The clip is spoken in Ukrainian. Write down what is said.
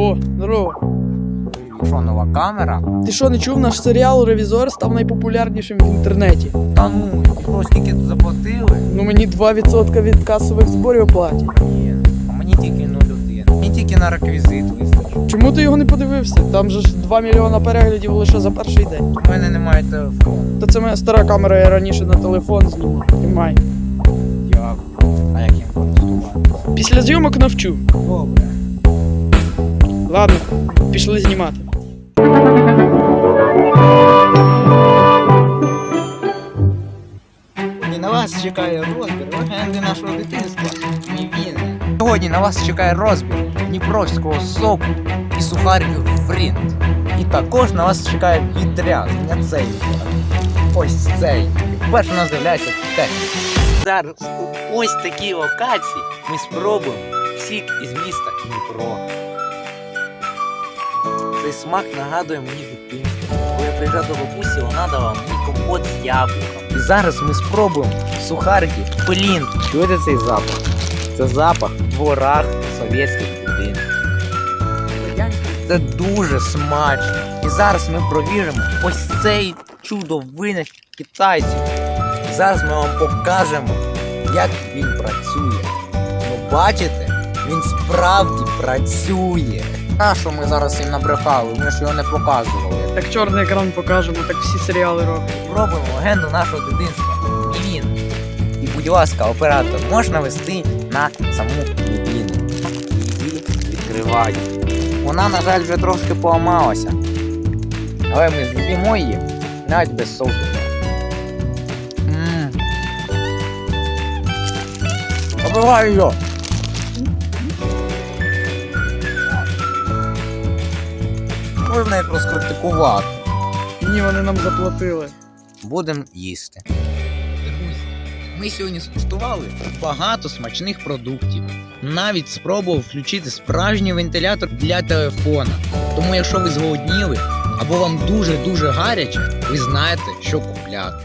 О, здорово. Що, нова камера? Ти що, не чув, наш серіал Ревізор став найпопулярнішим в інтернеті. Та ну, і скільки тут заплатили? Ну мені 2% від касових зборів платять. Ні, а мені тільки 0,1. Мені тільки на реквізит вистачить. Чому ти його не подивився? Там же ж 2 мільйона переглядів лише за перший день. У мене немає телефону. Та це моя стара камера, я раніше на телефон знімав. Тримай. Дякую. А як їм користуватися? Після зйомок навчу. Добре. Ладно, пішли знімати. І на вас чекає розбір легенди нашого дитинства. Мій він. Сьогодні на вас чекає розбір Дніпровського соку і сухариків фрінт. І також на вас чекає відрядження цей. Ось цей. І вперше у нас з'являється техніка. Зараз у ось такій локації ми спробуємо сік із міста Дніпро. Цей смак нагадує мені дитинство. Коли я приїжджав до бабусі, вона дала мені компот з яблуком. І зараз ми спробуємо сухарики плінт. Чуєте цей запах? Це запах дворах совєтських будинків. Це дуже смачно. І зараз ми провіримо ось цей чудо винахід китайців. Зараз ми вам покажемо, як він працює. Ну бачите, він справді працює. А що ми зараз їм набрехали? Ми ж його не показували. Так чорний екран покажемо, так всі серіали роблять. Пробуємо легенду нашого дитинства. І він. І будь ласка, оператор, можна вести на саму людину. Її відкривають. Вона, на жаль, вже трошки поламалася. Але ми з'їмо її навіть без соусу. Ммм. Обиваю його! Можна їх розкритикувати. Ні, вони нам заплатили. Будемо їсти. Друзі, ми сьогодні скуштували багато смачних продуктів. Навіть спробував включити справжній вентилятор для телефона. Тому, якщо ви зголодніли або вам дуже-дуже гаряче, ви знаєте, що купляти.